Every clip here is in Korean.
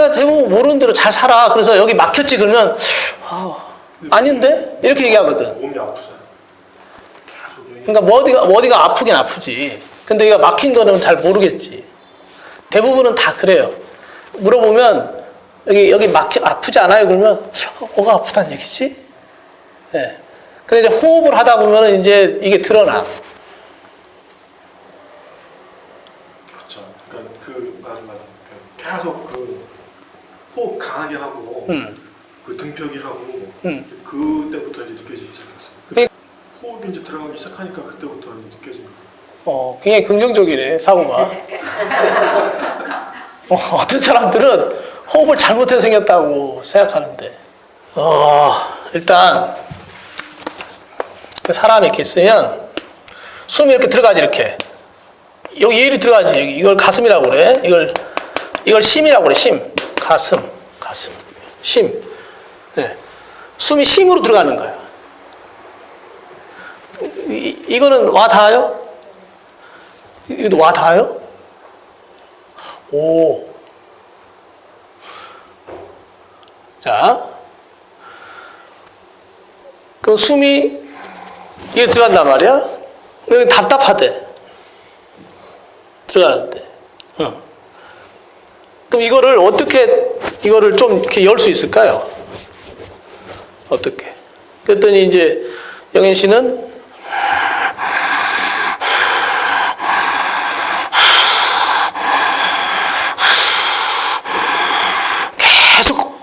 그냥 대부분 모르는 대로 잘 살아. 그래서 여기 막혔지 그러면 아, 아닌데 이렇게 얘기하거든. 몸이 아프잖아. 그러니까 뭐 어디가 뭐 어디가 아프긴 아프지. 근데 이거 막힌 거는 잘 모르겠지. 대부분은 다 그래요. 물어보면 여기 여기 막혀 아프지 않아요? 그러면 어, 뭐가 아프다는 얘기지? 예. 근데 이제 호흡을 하다 보면은 이제 이게 드러나. 그렇죠. 그러니까 그 맞아 맞아. 그러니까 계속 그 호흡 강하게 하고 음. 그 등펴기 하고 음. 그때부터 이제 느껴지기 시작했어요. 그 그- 호흡이 이제 들어가기 시작하니까 그때부터 느껴지는 거예요. 어, 굉장히 긍정적이네, 사고가. 어, 어떤 사람들은 호흡을 잘못해서 생겼다고 생각하는데. 어, 일단, 그 사람이 이렇게 있으면 숨이 이렇게 들어가지, 이렇게. 여기 이리 들어가지. 여기 이걸 가슴이라고 그래. 이걸, 이걸 심이라고 그래, 심. 가슴, 가슴. 심. 네. 숨이 심으로 들어가는 거야. 이, 이거는 와 닿아요? 이거 와 닿아요? 오. 자. 그럼 숨이 이게 들어간단 말이야? 답답하대. 들어가는데. 어. 그럼 이거를 어떻게, 이거를 좀 이렇게 열 수 있을까요? 어떻게? 그랬더니 이제 영현 씨는 계속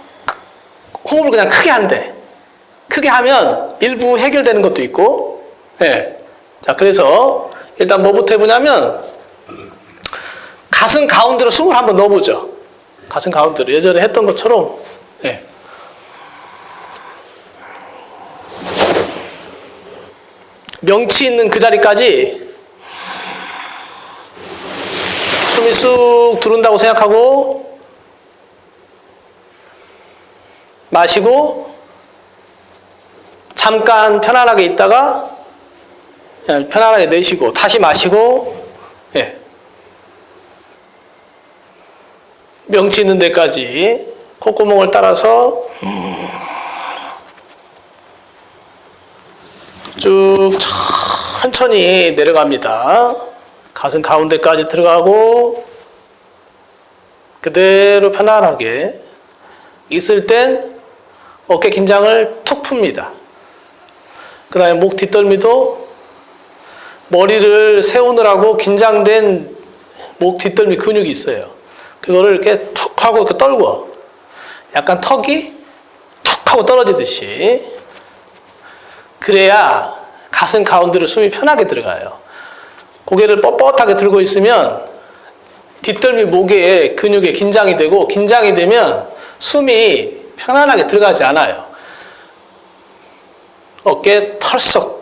호흡을 그냥 크게 한대. 크게 하면 일부 해결되는 것도 있고, 예. 자, 그래서 일단 뭐부터 해보냐면, 가슴 가운데로 숨을 한번 넣어보죠. 가슴 가운데로. 예전에 했던 것처럼, 예. 명치 있는 그 자리까지 숨이 쑥 들어온다고 생각하고, 마시고 잠깐 편안하게 있다가 편안하게 내쉬고 다시 마시고 예. 명치 있는 데까지 콧구멍을 따라서 쭉 천천히 내려갑니다. 가슴 가운데까지 들어가고 그대로 편안하게 있을 땐 어깨 긴장을 툭 풉니다. 그 다음에 목 뒷덜미도 머리를 세우느라고 긴장된 목 뒷덜미 근육이 있어요. 그거를 이렇게 툭 하고 이렇게 떨고 약간 턱이 툭 하고 떨어지듯이 그래야 가슴 가운데로 숨이 편하게 들어가요. 고개를 뻣뻣하게 들고 있으면 뒷덜미 목에 근육에 긴장이 되고 긴장이 되면 숨이 편안하게 들어가지 않아요. 어깨 털썩.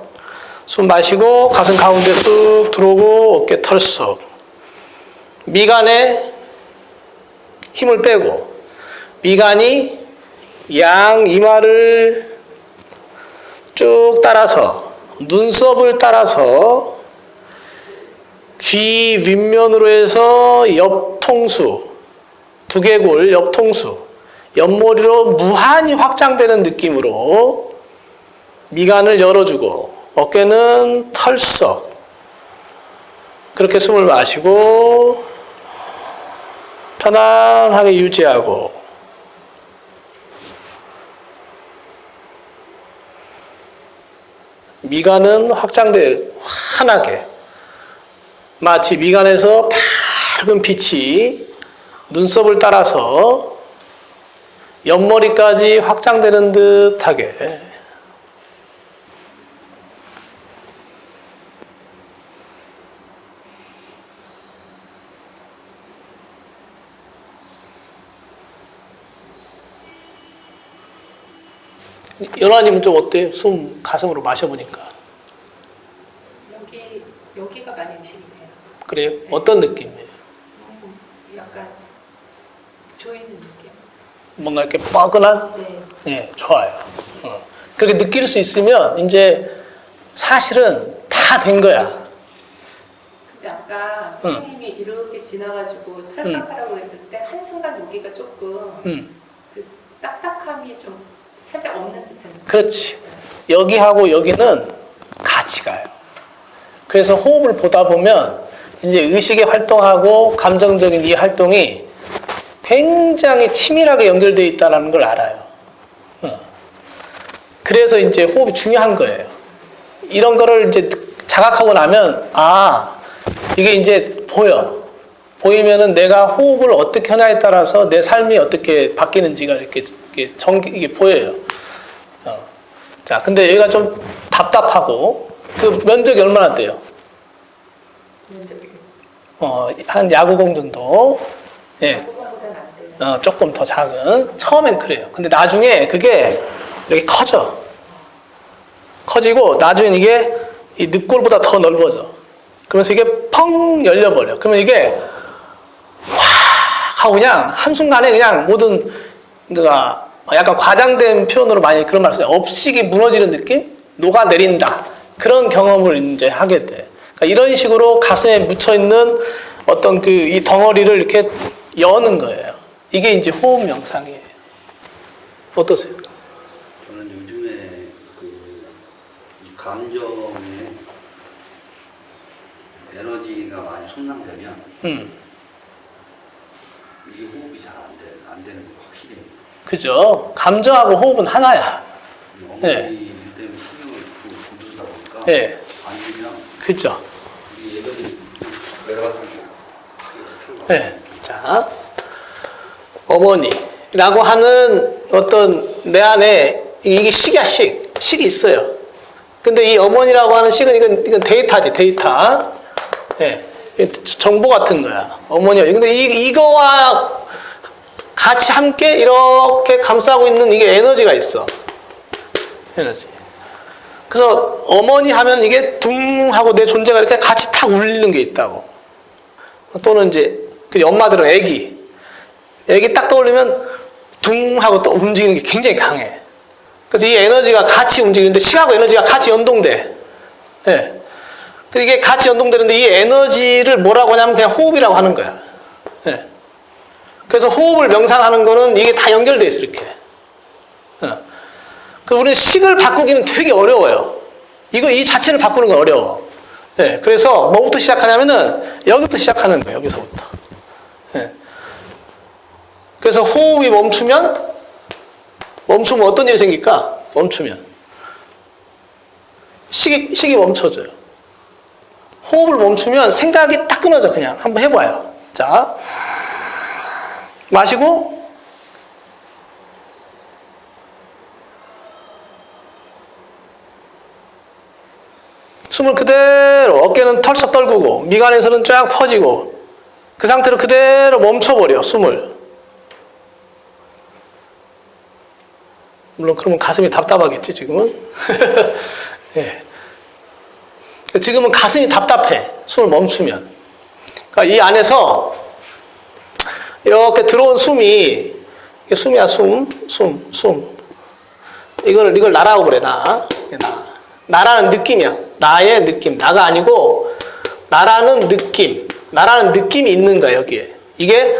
숨 마시고 가슴 가운데 쑥 들어오고 어깨 털썩. 미간에 힘을 빼고 미간이 양 이마를 쭉 따라서 눈썹을 따라서 귀 윗면으로 해서 옆통수 두개골 옆통수 옆머리로 무한히 확장되는 느낌으로 미간을 열어주고 어깨는 털썩. 그렇게 숨을 마시고 편안하게 유지하고 미간은 확장돼 환하게. 마치 미간에서 밝은 빛이 눈썹을 따라서 옆머리까지 확장되는 듯하게 연화님은 좀 어때요? 숨 가슴으로 마셔보니까 여기 여기가 많이 의식이 돼요. 그래요? 어떤 느낌이에요? 음, 약간 조이는 느낌. 뭔가 이렇게 뻐근한? 네. 예, 좋아요. 어. 그렇게 느낄 수 있으면 이제 사실은 다 된 거야. 근데 아까 응. 선생님이 이렇게 지나가지고 탈락하라고 했을 때 한순간 순간 여기가 조금 음, 그 딱딱함이 좀 살짝 없는 듯한. 그렇지. 여기하고 여기는 같이 가요. 그래서 호흡을 보다 보면 이제 의식의 활동하고 감정적인 이 활동이 굉장히 치밀하게 연결되어 있다는 걸 알아요. 어. 그래서 이제 호흡이 중요한 거예요. 이런 거를 이제 자각하고 나면 아 이게 이제 보여. 보이면은 내가 호흡을 어떻게 하냐에 따라서 내 삶이 어떻게 바뀌는지가 이렇게, 정 이게 보여요. 어. 자, 근데 여기가 좀 답답하고 그 면적이 얼마나 돼요? 면적이 어, 한 야구공 정도. 예. 어, 조금 더 작은 처음엔 그래요. 근데 나중에 그게 이렇게 커져. 커지고 나중엔 이게 이 늑골보다 더 넓어져. 그러면서 이게 펑 열려버려. 그러면 이게 확 하고 그냥 한순간에 그냥 모든 그가 약간 과장된 표현으로 많이 그런 써요. 업식이 무너지는 느낌? 녹아내린다. 그런 경험을 이제 하게 돼. 그러니까 이런 식으로 가슴에 묻혀있는 어떤 그 이 덩어리를 이렇게 여는 거예요. 이게 이제 호흡 명상이에요. 어떠세요? 저는 요즘에 그이 감정에 에너지가 많이 손상되면 음, 이게 호흡이 잘 안 돼, 안 되는 거 확실히. 그죠? 감정하고 호흡은 하나야. 그. 안 되면 그죠? 네. 자, 어머니라고 하는 어떤 내 안에 이게 식이야 식, 식이 있어요. 근데 이 어머니라고 하는 식은 이건 이건 데이터지 데이터. 예, 네. 정보 같은 거야. 어머니. 근데 이 이거와 같이 함께 이렇게 감싸고 있는 이게 에너지가 있어. 에너지. 그래서 어머니 하면 이게 둥 하고 내 존재가 이렇게 같이 탁 울리는 게 있다고. 또는 이제 그 엄마들은 애기 애기 딱 떠올리면 둥 하고 또 움직이는 게 굉장히 강해. 그래서 이 에너지가 같이 움직이는데 시하고 에너지가 같이 연동돼. 예. 이게 같이 연동되는데 이 에너지를 뭐라고 하냐면 그냥 호흡이라고 하는 거야. 예. 그래서 호흡을 명상하는 거는 이게 다 연결돼 있어 이렇게. 어. 그 우리는 식을 바꾸기는 되게 어려워요. 이거 이 자체를 바꾸는 건 어려워. 예. 그래서 뭐부터 시작하냐면은 여기부터 시작하는 거예요. 여기서부터. 예. 그래서 호흡이 멈추면 멈추면 어떤 일이 생길까? 멈추면 식이 식이 멈춰져요. 호흡을 멈추면 생각이 딱 끊어져 그냥 한번 해봐요. 자 마시고? 숨을 그대로 어깨는 털썩 떨구고 미간에서는 쫙 퍼지고 그 상태로 그대로 멈춰버려 숨을. 물론 그러면 가슴이 답답하겠지 지금은? 예. 지금은 가슴이 답답해 숨을 멈추면. 그러니까 이 안에서 이렇게 들어온 숨이 숨이야 숨, 숨, 숨. 이걸 이걸 나라고 그래 나. 나. 나라는 느낌이야. 나의 느낌. 나가 아니고 나라는 느낌. 나라는 느낌이 있는 거야 여기에. 이게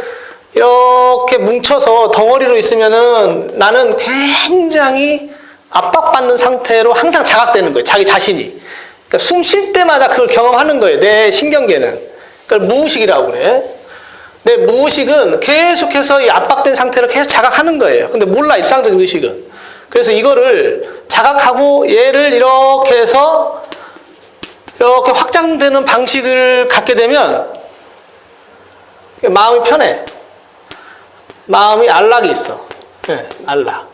이렇게 뭉쳐서 덩어리로 있으면은 나는 굉장히 압박받는 상태로 항상 자각되는 거예요. 자기 자신이. 그러니까 숨 쉴 때마다 그걸 경험하는 거예요. 내 신경계는. 그걸 무의식이라고 그래. 내 무의식은 계속해서 이 압박된 상태를 계속 자각하는 거예요. 근데 몰라, 일상적인 의식은. 그래서 이거를 자각하고 얘를 이렇게 해서 이렇게 확장되는 방식을 갖게 되면 마음이 편해. 마음이 안락이 있어. 예, 안락.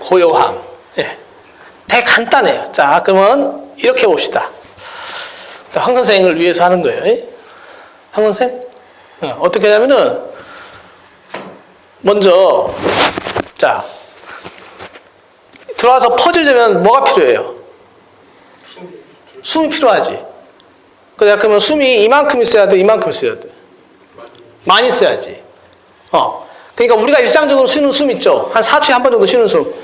고요함. 예. 되게 간단해요. 자, 그러면 이렇게 봅시다. 자, 황 선생을 위해서 하는 거예요. 예? 황 선생? 어, 어떻게 하냐면은, 먼저, 자, 들어와서 퍼지려면 뭐가 필요해요? 숨이 필요하지. 그래, 그러면 숨이 이만큼 있어야 돼, 이만큼 있어야 돼. 많이 써야지. 어. 그러니까 우리가 일상적으로 쉬는 숨 있죠? 한 4초에 한 번 정도 쉬는 숨.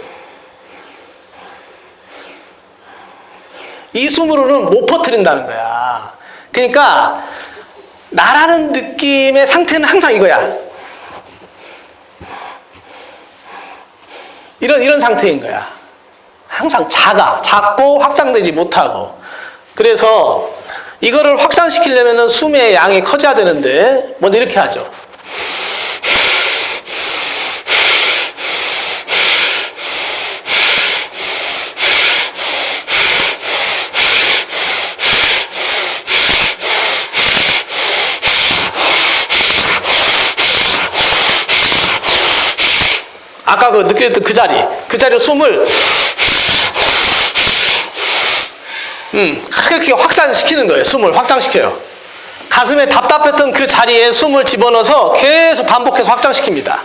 이 숨으로는 못 퍼뜨린다는 거야. 그러니까 나라는 느낌의 상태는 항상 이거야. 이런, 이런 상태인 거야. 항상 작아. 작고 확장되지 못하고. 그래서 이거를 확산시키려면 숨의 양이 커져야 되는데, 먼저 이렇게 하죠. 아까 그 느꼈던 그 자리, 그 자리로 숨을 음, 크게 확산시키는 거예요. 숨을 확장시켜요. 가슴에 답답했던 그 자리에 숨을 집어넣어서 계속 반복해서 확장시킵니다.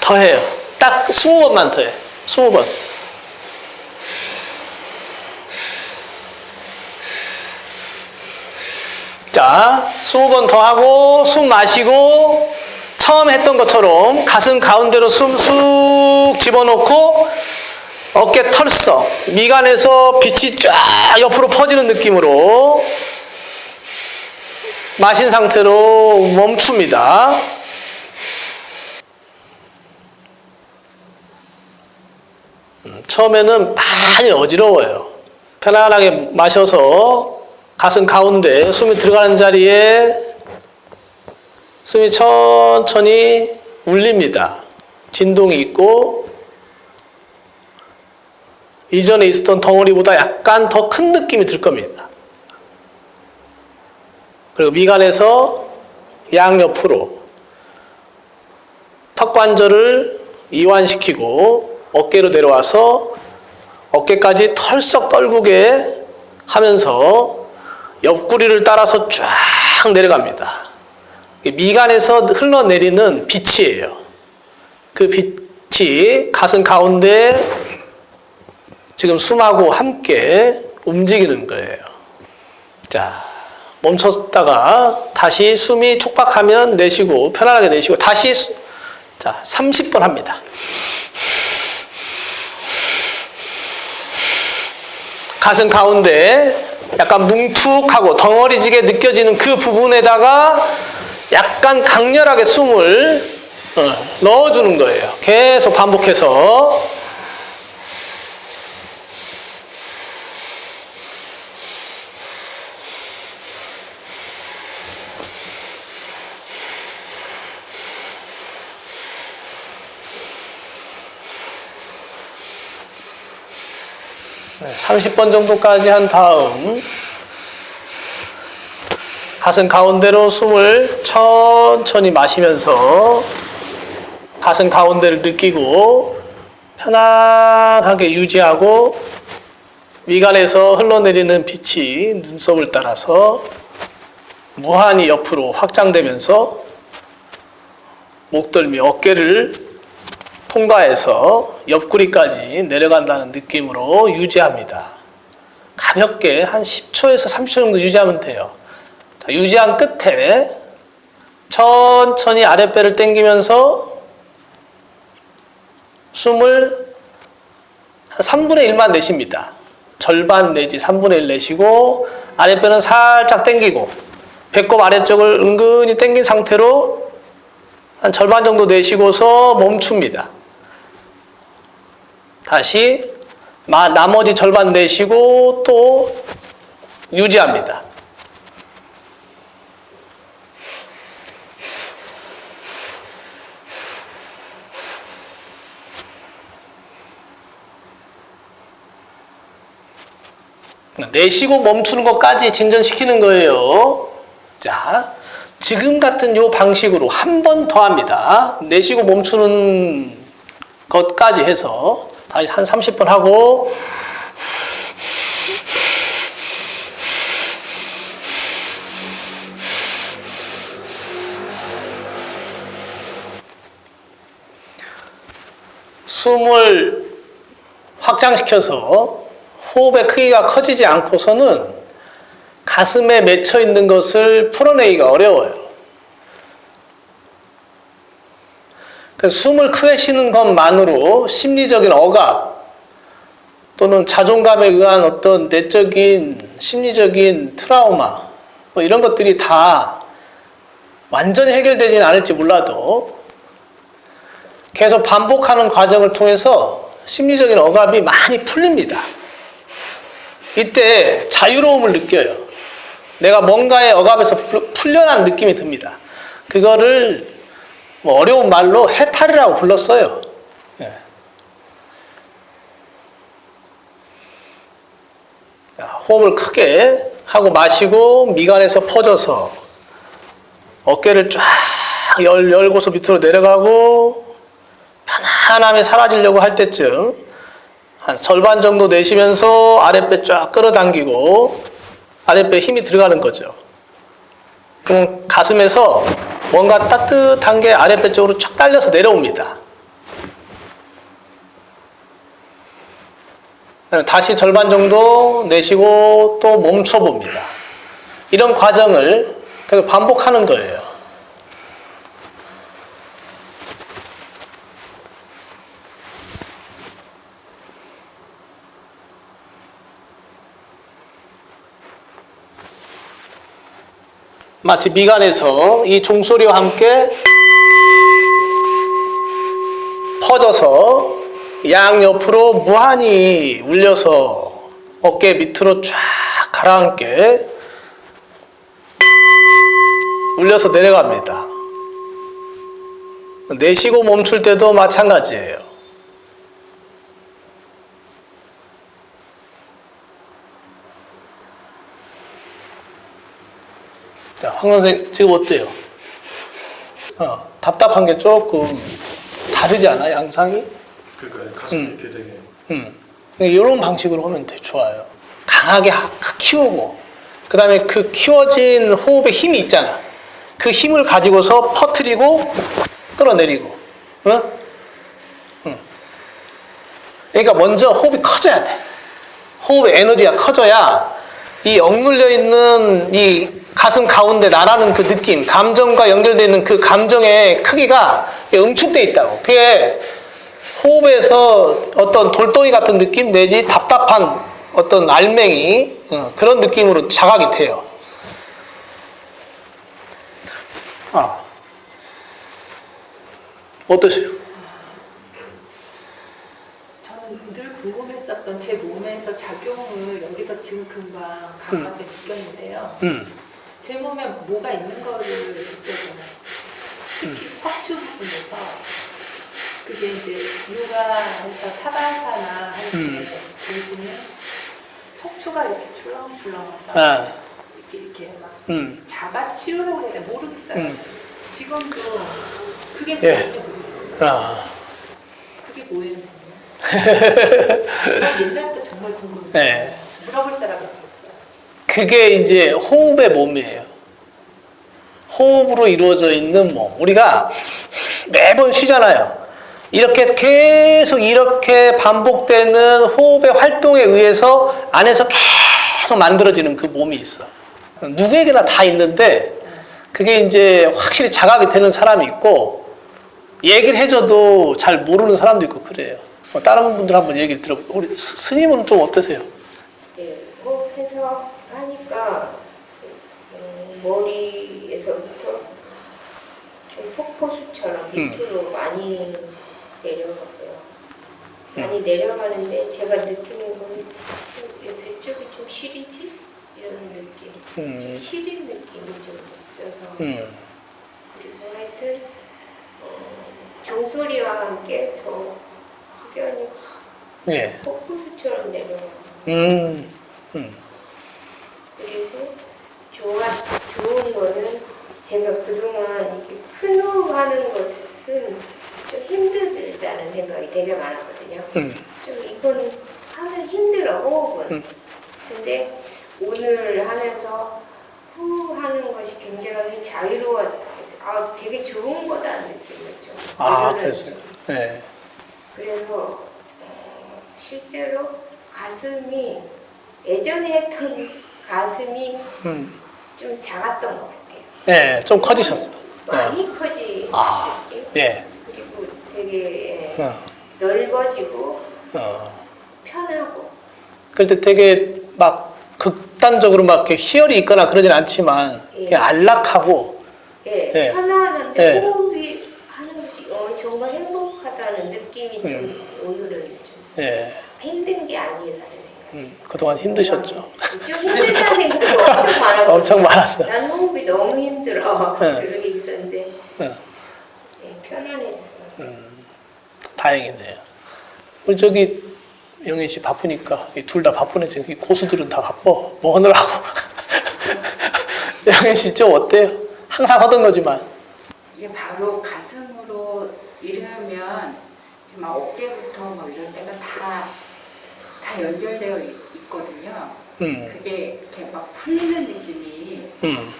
더 해요. 딱 20번만 더 해. 20번. 자, 20번 더 하고 숨 마시고 처음 했던 것처럼 가슴 가운데로 숨 쑥 집어넣고 어깨 털썩 미간에서 빛이 쫙 옆으로 퍼지는 느낌으로 마신 상태로 멈춥니다. 음, 처음에는 많이 어지러워요. 편안하게 마셔서 가슴 가운데 숨이 들어가는 자리에 숨이 천천히 울립니다. 진동이 있고 이전에 있었던 덩어리보다 약간 더 큰 느낌이 들 겁니다. 그리고 미간에서 양옆으로 턱 관절을 이완시키고 어깨로 내려와서 어깨까지 털썩 떨구게 하면서 옆구리를 따라서 쫙 내려갑니다. 미간에서 흘러내리는 빛이에요. 그 빛이 가슴 가운데 지금 숨하고 함께 움직이는 거예요. 자, 멈췄다가 다시 숨이 촉박하면 내쉬고 편안하게 내쉬고 다시 수- 자, 30번 합니다. 가슴 가운데 약간 뭉툭하고 덩어리지게 느껴지는 그 부분에다가 약간 강렬하게 숨을 어, 넣어주는 거예요. 계속 반복해서. 30번 정도까지 한 다음 가슴 가운데로 숨을 천천히 마시면서 가슴 가운데를 느끼고 편안하게 유지하고 미간에서 흘러내리는 빛이 눈썹을 따라서 무한히 옆으로 확장되면서 목덜미 어깨를 통과해서 옆구리까지 내려간다는 느낌으로 유지합니다. 가볍게 한 10초에서 30초 정도 유지하면 돼요. 자, 유지한 끝에 천천히 아랫배를 당기면서 숨을 한 3분의 1만 내쉽니다. 절반 내지 3분의 1 내쉬고 아랫배는 살짝 당기고 배꼽 아래쪽을 은근히 당긴 상태로 한 절반 정도 내쉬고서 멈춥니다. 다시 마- 나머지 절반 내쉬고 또 유지합니다. 내쉬고 멈추는 것까지 진전시키는 거예요. 자, 지금 같은 요 방식으로 한 번 더 합니다. 내쉬고 멈추는 것까지 해서 다시 한 30번 하고 숨을 확장시켜서 호흡의 크기가 커지지 않고서는 가슴에 맺혀 있는 것을 풀어내기가 어려워요. 숨을 크게 쉬는 것만으로 심리적인 억압 또는 자존감에 의한 어떤 내적인 심리적인 트라우마 뭐 이런 것들이 다 완전히 해결되지는 않을지 몰라도 계속 반복하는 과정을 통해서 심리적인 억압이 많이 풀립니다. 이때 자유로움을 느껴요. 내가 뭔가의 억압에서 풀- 풀려난 느낌이 듭니다. 그거를 뭐 어려운 말로 해탈이라고 불렀어요. 예. 자, 호흡을 크게 하고 마시고 미간에서 퍼져서 어깨를 쫙 열, 열고서 밑으로 내려가고 편안함이 사라지려고 할 때쯤 한 절반 정도 내쉬면서 아랫배 쫙 끌어당기고 아랫배 힘이 들어가는 거죠. 그럼 가슴에서 뭔가 따뜻한 게 아랫배 쪽으로 쫙 딸려서 내려옵니다. 다시 절반 정도 내쉬고 또 멈춰 봅니다. 이런 과정을 계속 반복하는 거예요. 마치 미간에서 이 종소리와 함께 퍼져서 양옆으로 무한히 울려서 어깨 밑으로 쫙 가라앉게 울려서 내려갑니다. 내쉬고 멈출 때도 마찬가지예요. 황 선생 지금 어때요? 어, 답답한 게 조금 다르지 않아 양상이? 그러니까 가슴 음. 이렇게 되게 음. 이런 방식으로 하면 되게 좋아요. 강하게 하- 키우고, 그 다음에 그 키워진 호흡의 힘이 있잖아. 그 힘을 가지고서 퍼트리고, 끌어내리고. 응? 응. 그러니까 먼저 호흡이 커져야 돼. 호흡의 에너지가 커져야 이 억눌려 있는 이 가슴 가운데 나라는 그 느낌, 감정과 연결되어 있는 그 감정의 크기가 응축돼 있다고. 그게 호흡에서 어떤 돌덩이 같은 느낌 내지 답답한 어떤 알맹이 어, 그런 느낌으로 자각이 돼요. 아 어떠세요? 저는 늘 궁금했었던 제 몸에서 작용을 여기서 지금 금방 강하게 느꼈는데요. 음, 제 몸에 뭐가 있는 거를 느껴져요. 특히 척추 부분에서 그게 이제 요가에서 사바사나 할때 음. 보시면 척추가 이렇게 출렁출렁해서 아, 이렇게 이렇게 막 음, 잡아 치우려고 해야 돼 모르겠어요. 음. 지금도 그게 예. 뭔지 모르겠어요. 아, 그게 뭐예요? 저 옛날부터 정말 궁금해요. 네. 물어볼 사람이 없었어요. 그게 이제 호흡의 몸이에요. 호흡으로 이루어져 있는 몸. 우리가 매번 쉬잖아요. 이렇게 계속 이렇게 반복되는 호흡의 활동에 의해서 안에서 계속 만들어지는 그 몸이 있어. 누구에게나 다 있는데 그게 이제 확실히 자각이 되는 사람이 있고 얘기를 해줘도 잘 모르는 사람도 있고 그래요. 뭐 다른 분들 한번 얘기를 들어볼게요. 우리 스- 스님은 좀 어떠세요? 예, 호흡해서 하니까 음, 머리에서부터 좀 폭포수처럼 음. 밑으로 많이 내려가고요. 많이 내려가는데 제가 느끼는 건 옆에 쪽이 좀 시리지? 이런 느낌. 음. 좀 시린 느낌이 좀 있어서 음. 그리고 하여튼 어, 종소리와 함께 더 확연히 예. 폭포수처럼 내려가고 음, 음, 그리고 좋아, 좋은 거는 제가 그동안 이렇게 큰 호흡하는 것은 좀 힘들다는 생각이 되게 많았거든요. 음, 좀 이건 하면 힘들어, 호흡은. 음. 근데 오늘 하면서 호흡하는 것이 굉장히 자유로워져. 아, 되게 좋은 거다는 느낌이었죠. 아. 그랬어요. 네. 그래서 어, 실제로 가슴이 예전에 했던 가슴이 음, 좀 작았던 것 같아요. 네, 좀 커지셨어. 네. 많이 커진 아. 느낌. 예. 그리고 되게 예, 어, 넓어지고 어. 편하고. 때 되게 막 극단적으로 막 이렇게 희열이 있거나 그러진 않지만 예. 그냥 안락하고 예, 예. 편안한데 예. 호흡이 하는 것이 어, 정말 행복하다는 느낌이 좀 음. 오늘은 좀 예, 힘든 게 아니라는 생각. 음, 그동안 힘드셨죠. 좀 힘들다는 생각이 엄청 많았거든요. 엄청 많았어요. 난 호흡이 너무 힘들어. 네. 그런 게 있었는데 예, 예, 편안해졌어요. 다행이네요. 우리 저기 영희 씨 바쁘니까 둘 다 바쁘네 지금 이 고수들은 다 바빠 뭐 하느라고. 영희 씨좀 어때요? 항상 하던 거지만. 이게 바로 가슴으로 이르면 막 다, 다 연결되어 있- 있거든요. 음, 그게 이렇게 막 풀리는 느낌이 음,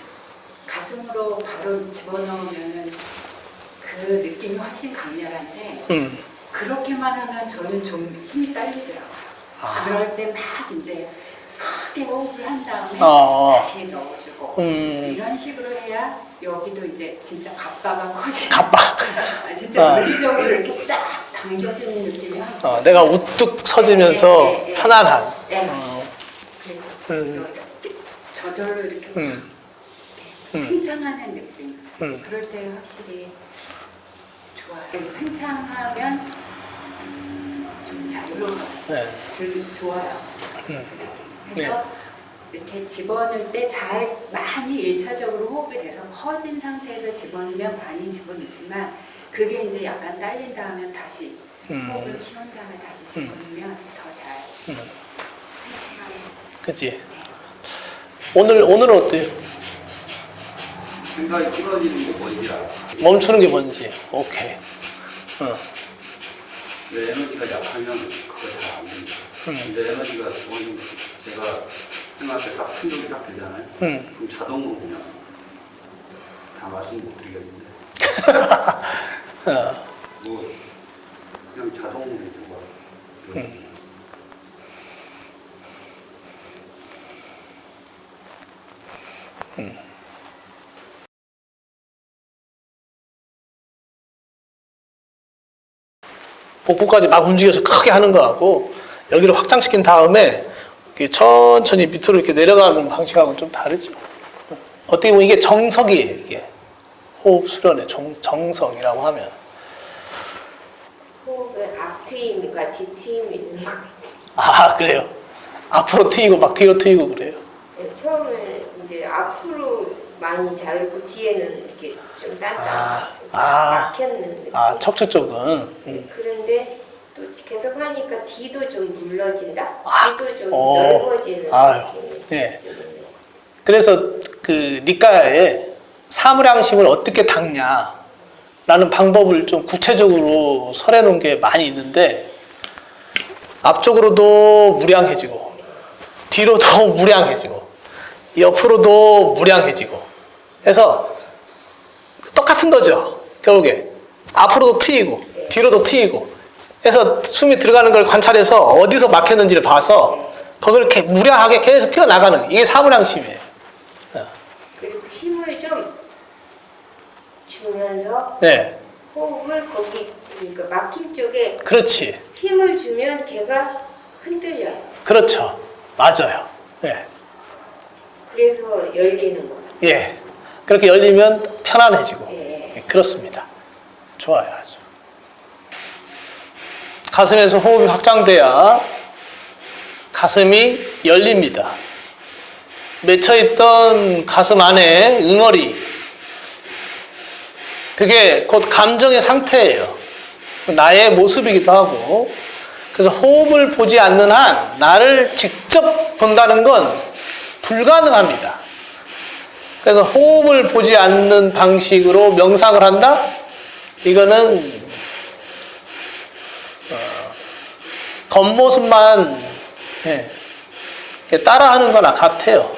가슴으로 바로 집어넣으면 그 느낌이 훨씬 강렬한데 음. 그렇게만 하면 저는 좀 힘이 딸리더라고요. 아. 그럴 때 막 이제 크게 호흡을 한 다음에 어. 다시 넣어주고 음. 이런 식으로 해야 여기도 이제 진짜 갑바가 커지는 갑바. 아, 진짜 어. 물리적으로 이렇게 딱 당겨지는 느낌이 하고 어, 내가 우뚝 서지면서 네, 네, 네. 편안한. 네. 어, 그래서 음. 여기다 이렇게 저절로 이렇게 음, 음. 팽창하는 느낌 음. 그럴 때 확실히 좋아요 팽창하면 좀 자유로워요 네. 들- 좋아요 음. 그래서 이렇게 집어넣을 때 잘 많이 일차적으로 호흡이 돼서 커진 상태에서 집어넣으면 많이 집어넣지만 그게 이제 약간 딸린다 하면 다시 음. 호흡을 키운 다음에 다시 집어넣으면 더잘 음. 그치. 오늘, 오늘은 어때요? 생각이 끊어지는 게 뭔지 알아. 멈추는 게 뭔지. 오케이. 어. 내 에너지가 약하면 그거 잘안 됩니다. 음. 근데 에너지가 좋은 제가 생각할 때 딱 충격이 딱 되잖아요. 음. 그럼 자동으로 그냥 다 말씀 못 드리겠는데 어. 뭐 자동으로 음. 복부까지 막 움직여서 크게 하는 거하고 여기를 확장시킨 다음에 천천히 밑으로 이렇게 내려가는 방식하고는 좀 다르죠. 어떻게 보면 이게 정석이에요, 이게. 호흡 수련의 정, 정석이라고 하면. 호흡에 앞트임과 뒤트임이 있는 것 같아요. 아, 그래요. 앞으로 트이고 막 뒤로 트이고 그래요. 네, 처음에 이제 앞으로 많이 자유롭고 뒤에는 이렇게 좀 단단 아, 아. 막혔는. 아, 척추 쪽은. 네, 음. 그런데 또 계속 하니까 뒤도 좀 물러진다. 아, 뒤도 좀 어. 넓어지는 아유, 느낌이. 좀 같아요. 그래서 그 니까에 사무량심을 어떻게 닦냐라는 방법을 좀 구체적으로 설해 놓은 게 많이 있는데 앞쪽으로도 무량해지고 뒤로도 무량해지고 옆으로도 무량해지고 해서 똑같은 거죠 결국에. 앞으로도 트이고 뒤로도 트이고 해서 숨이 들어가는 걸 관찰해서 어디서 막혔는지를 봐서 거기를 이렇게 무량하게 계속 튀어나가는 이게 사무량심이에요 그리고 힘을 좀 주면서 네 호흡을 거기 그러니까 막힌 쪽에 그렇지 힘을 주면 걔가 흔들려요. 그렇죠 맞아요 예. 그래서 열리는 것 같아요. 예. 그렇게 열리면 편안해지고 예. 예, 그렇습니다 좋아요 아주 가슴에서 호흡이 확장돼야 가슴이 열립니다 맺혀 있던 가슴 안에 응어리 그게 곧 감정의 상태예요 나의 모습이기도 하고 그래서 호흡을 보지 않는 한 나를 직접 본다는 건 불가능합니다 그래서 호흡을 보지 않는 방식으로 명상을 한다? 이거는 어, 겉모습만 예, 따라하는 거나 같아요.